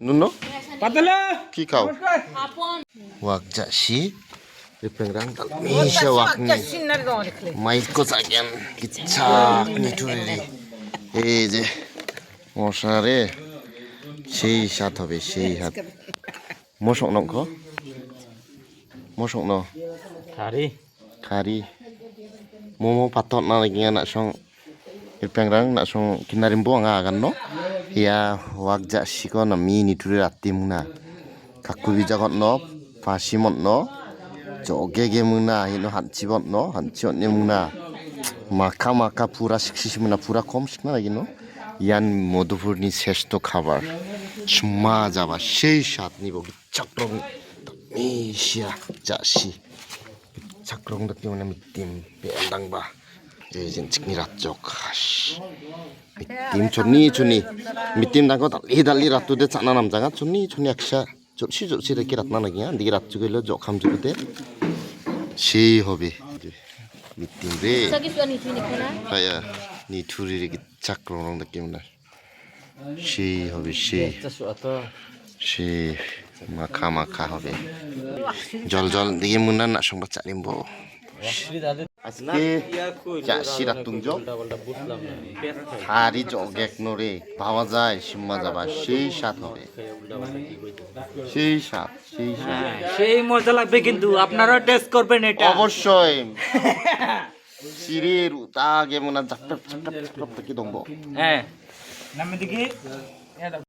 Nuno পাতলা কি খাও jasi Ripengrang tal misha wak ni Maiko ni turiri এই যে মশারে সেই সাত হবে সেই হাত মশক নক মশক ন hari kari momo patot na lagi nak song irpengrang nasung kinarim bo anga agan no ya wak ja siko na mi nituri ratti muna kakubi jagot no pasimot no joge ge muna hino hanchibot no hanchibot ne muna মাখা মাখা পুরা শিখছিস না পুরা কম শিখ না কেন ইয়ান মধুপুরনি শ্রেষ্ঠ খাবার মা যাবা সেই স্বাদ নিব চাকরং মিশিয়া যাসি চাকরং দাকি মানে মিটিম বেন্দাংবা 요즘 직리라쪽 밑팀 좋니 좋니 밑팀 나고 달리 달리 라뚜데 짜나 남자가 좋니 좋니 약샤 좋시 좋시 이렇게 라나나기야 니게 라쪽에로 조감 주고데 시 허비 밑팀데 저기 또 니투니구나 아야 니투리 이렇게 작롱롱 느낌나 시 허비 시시 마카 마카 허비 절절 니게 문난 나숑 바짜림보 আজকে চাষি রাতুঞ্জ হারি জগেক নরে পাওয়া যায় সিম্মা যাবা সেই স্বাদ হবে। সেই স্বাদ সেই স্বাদ। সেই মজা লাগবে কিন্তু আপনারাও টেস্ট করবেন এটা। অবশ্যই। সিরির মনে কি হ্যাঁ। নামে দেখি।